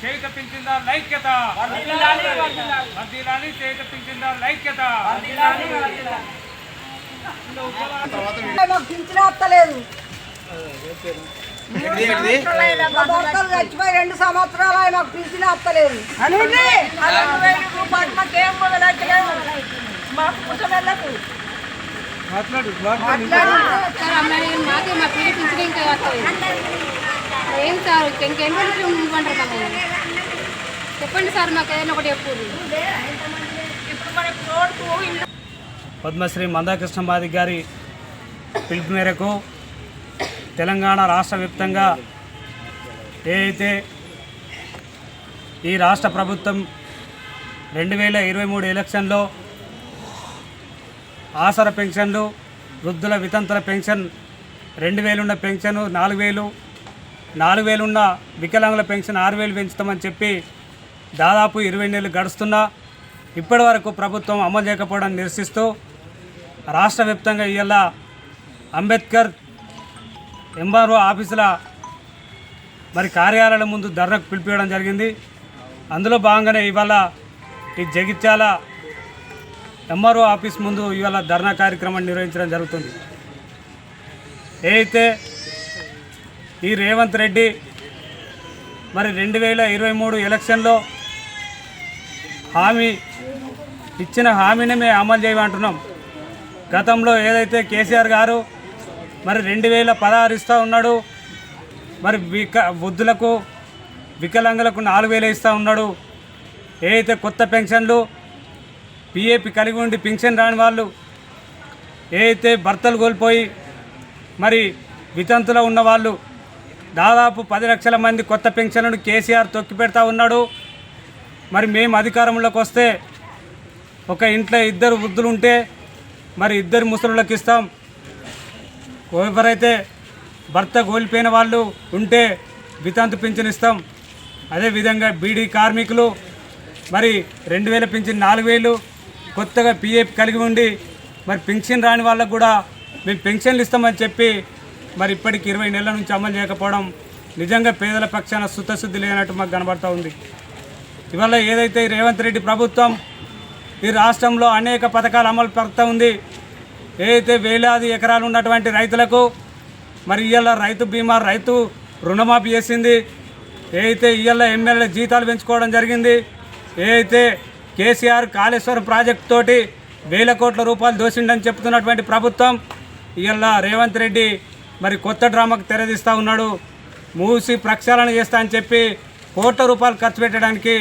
చేయుత పింఛన్దారుల ఐక్యత వర్ధిల్లాలి చేయుత పింఛన్దారుల ఐక్యత మాకు పింఛన్ వస్తలేదు. మా భర్తలు చచ్చిపోయి రెండు సంవత్సరాలు అయి మాకు పింఛన్ వస్తలేదు. సార్ అమ్మాయి మాకే మా పిల్లలు పింఛన్ ఇంకా వస్తుంది ఏం సార్? ఇంకెన్ని రోజులు ఇవ్వంటారు మమ్మల్ని చెప్పండి సార్ మాకు ఏదైనా ఒకటి చెప్పు. పద్మశ్రీ మందాకృష్ణ మాది గారి పిలుపు మేరకు తెలంగాణ రాష్ట్ర వ్యాప్తంగా ఏదైతే ఈ రాష్ట్ర ప్రభుత్వం రెండు వేల ఇరవై మూడు ఎలక్షన్లో ఆసర పెన్షన్లు వృద్ధుల వితంతుల పెన్షన్ రెండు వేలున్న పెన్షన్ నాలుగు వేలు నాలుగు వేలున్న వికలాంగుల పెన్షన్ ఆరు వేలు పెంచుతామని చెప్పి దాదాపు ఇరవై నెలలు గడుస్తున్నా ఇప్పటి వరకు ప్రభుత్వం అమలు చేయకపోవడం నిరసిస్తూ రాష్ట్ర వ్యాప్తంగా ఇవాళ అంబేద్కర్ ఎంఆర్ఓ ఆఫీసుల మరి కార్యాలయాల ముందు ధర్నాకు పిలిపించడం జరిగింది. అందులో భాగంగానే ఇవాళ ఈ జగిత్యాల ఎంఆర్ఓ ఆఫీస్ ముందు ఇవాళ ధర్నా కార్యక్రమాన్ని నిర్వహించడం జరుగుతుంది. ఏదైతే ఈ రేవంత్ రెడ్డి మరి రెండు వేల ఇరవై మూడు ఎలక్షన్లో హామీ ఇచ్చిన హామీని మేము అమలు చేయమంటున్నాం. గతంలో ఏదైతే కేసీఆర్ గారు మరి రెండు వేల పదహారు ఇస్తూ ఉన్నాడు మరి విక వృద్ధులకు వికలాంగులకు నాలుగు వేలు ఇస్తూ ఉన్నాడు. ఏదైతే కొత్త పెన్షన్లు పిఏపి కలిగి ఉండి పెన్షన్ రాని వాళ్ళు ఏదైతే భర్తలు కోల్పోయి మరి వితంతులో ఉన్నవాళ్ళు దాదాపు పది లక్షల మంది కొత్త పెన్షన్లను కేసీఆర్ తొక్కి పెడతా ఉన్నాడు. మరి మేము అధికారంలోకి వస్తే ఒక ఇంట్లో ఇద్దరు వృద్ధులు ఉంటే మరి ఇద్దరు ముసలులకు ఇస్తాం. ఎవరైతే భర్త కోల్పోయిన వాళ్ళు ఉంటే వితంతు పింఛన్ ఇస్తాం. అదేవిధంగా బీడీ కార్మికులు మరి రెండు వేల పింఛన్ నాలుగు వేలు కొత్తగా పిఎఫ్ కలిగి ఉండి మరి పెన్షన్ రాని వాళ్ళకు కూడా మేము పెన్షన్లు ఇస్తామని చెప్పి మరి ఇప్పటికి ఇరవై నెలల నుంచి అమలు చేయకపోవడం నిజంగా పేదల పక్షాన శుద్ధశుద్ధి లేనట్టు మాకు కనబడుతూ ఉంది. ఇవాళ ఏదైతే రేవంత్ రెడ్డి ప్రభుత్వం ఈ రాష్ట్రంలో అనేక పథకాలు అమలు పడుతూ ఉంది ఏదైతే వేలాది ఎకరాలు ఉన్నటువంటి రైతులకు మరి ఇవాళ రైతు బీమా రైతు రుణమాఫీ చేసింది ఏదైతే ఇవాళ ఎమ్మెల్యే జీతాలు పెంచుకోవడం జరిగింది ఏదైతే కేసీఆర్ కాళేశ్వరం ప్రాజెక్టు తోటి వేల కోట్ల రూపాయలు దోసిండని చెప్తున్నటువంటి ప్రభుత్వం ఇవాళ రేవంత్ రెడ్డి మరి కొత్త డ్రామాకు తెరదీస్తూ ఉన్నాడు. మూసి ప్రక్షాళన చేస్తా అని చెప్పి కోట్ల రూపాయలు ఖర్చు పెట్టడానికి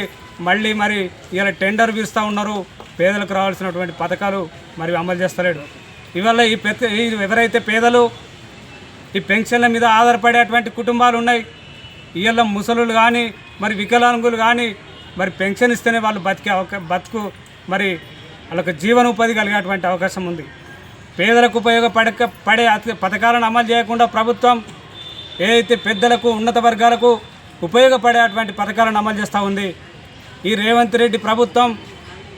మళ్ళీ మరి ఇలా టెండర్ పిలుస్తూ ఉన్నారు. పేదలకు రావాల్సినటువంటి పథకాలు మరి అమలు చేస్తలేడు. ఇవాళ ఈ పెద్ద ఎవరైతే పేదలు ఈ పెన్షన్ల మీద ఆధారపడేటువంటి కుటుంబాలు ఉన్నాయి. ఇవాళ ముసలులు కానీ మరి వికలాంగులు కానీ మరి పెన్షన్ ఇస్తేనే వాళ్ళు బతికే అవకా బతుకు మరి వాళ్ళకు జీవనోపాధి కలిగేటువంటి అవకాశం ఉంది. పేదలకు ఉపయోగపడక పడే అతి- పథకాలను అమలు చేయకుండా ప్రభుత్వం ఏదైతే పెద్దలకు ఉన్నత వర్గాలకు ఉపయోగపడేటువంటి పథకాలను అమలు చేస్తూ ఉంది. ఈ రేవంత్ రెడ్డి ప్రభుత్వం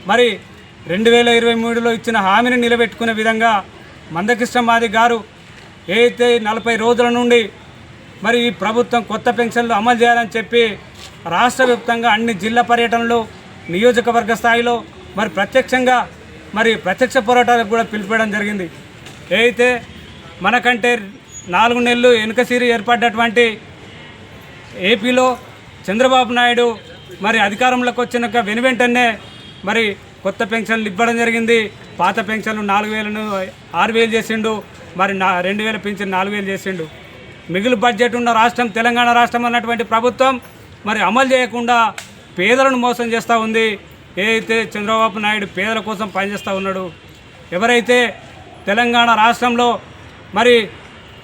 మరి రెండు వేల ఇరవై మూడులో ఇచ్చిన హామీని నిలబెట్టుకునే విధంగా మందకృష్ణ మాది గారు ఏదైతే నలభై రోజుల నుండి మరి ఈ ప్రభుత్వం కొత్త పెన్షన్లు అమలు చేయాలని చెప్పి రాష్ట్ర వ్యాప్తంగా అన్ని జిల్లా పర్యటనలు నియోజకవర్గ స్థాయిలో మరి ప్రత్యక్షంగా మరి ప్రత్యక్ష పోరాటాలకు కూడా పిలిపేయడం జరిగింది. ఏదైతే మనకంటే నాలుగు నెలలు వెనుక వెనుకసిరి ఏర్పడ్డటువంటి ఏపీలో చంద్రబాబు నాయుడు మరి అధికారంలోకి వచ్చినాక వెను వెంటనే మరి కొత్త పెన్షన్లు ఇవ్వడం జరిగింది. పాత పెన్షన్లు నాలుగు వేలను ఆరు వేలు చేసిండు. మరి నా రెండు వేల పెన్షన్ నాలుగు వేలు చేసిండు. మిగులు బడ్జెట్ ఉన్న రాష్ట్రం తెలంగాణ రాష్ట్రం అన్నటువంటి ప్రభుత్వం మరి అమలు చేయకుండా పేదలను మోసం చేస్తూ ఉంది. ఏదైతే చంద్రబాబు నాయుడు పేదల కోసం పనిచేస్తూ ఉన్నాడు ఎవరైతే తెలంగాణ రాష్ట్రంలో మరి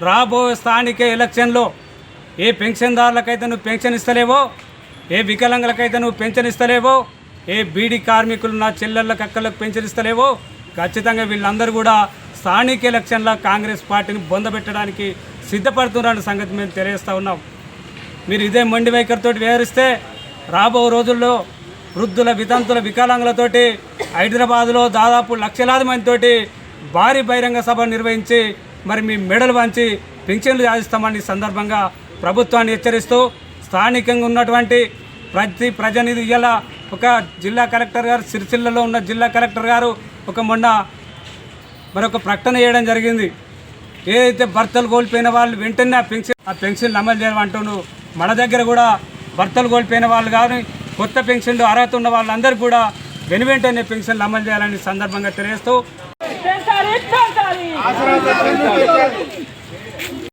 రాబోయే స్థానిక ఎలక్షన్లో ఏ పెన్షన్దారులకైతే నువ్వు పెన్షన్ ఇస్తలేవో ఏ వికలాంగులకైతే నువ్వు పెన్షన్ ఇస్తలేవో ఏ బీడీ కార్మికులు నా చెల్లెళ్ళకి అక్కలకు పెన్షన్ ఇస్తలేవో ఖచ్చితంగా వీళ్ళందరూ కూడా స్థానిక ఎలక్షన్లో కాంగ్రెస్ పార్టీని బొందబెట్టడానికి సిద్ధపడుతున్నారని సంగతి మేము తెలియజేస్తూ ఉన్నాం. మీరు ఇదే మొండి వైఖరితో వ్యవహరిస్తే రాబో రోజుల్లో వృద్ధుల వితంతుల వికలాంగులతోటి హైదరాబాదులో దాదాపు లక్షలాది మందితోటి భారీ బహిరంగ సభ నిర్వహించి మరి మీ మెడలు వంచి పెన్షన్లు సాధిస్తామని ఈ సందర్భంగా ప్రభుత్వాన్ని హెచ్చరిస్తూ స్థానికంగా ఉన్నటువంటి ప్రతి ప్రజనిధి ఇలా ఒక జిల్లా కలెక్టర్ గారు సిరిసిల్లలో ఉన్న జిల్లా కలెక్టర్ గారు ఒక మొన్న మరొక ప్రకటన చేయడం జరిగింది. ఏదైతే భర్తలు కోల్పోయిన వాళ్ళు వెంటనే ఆ పెన్షన్ ఆ పెన్షన్లు అమలు చేయడం చేయమంటుండు మన దగ్గర కూడా భర్తలు కోల్పోయిన వాళ్ళు కానీ కొత్త పెన్షన్లు అర్హత ఉన్న వాళ్ళందరూ కూడా వెను వెంటనే పెన్షన్లు అమలు చేయాలని సందర్భంగా తెలియజేస్తూ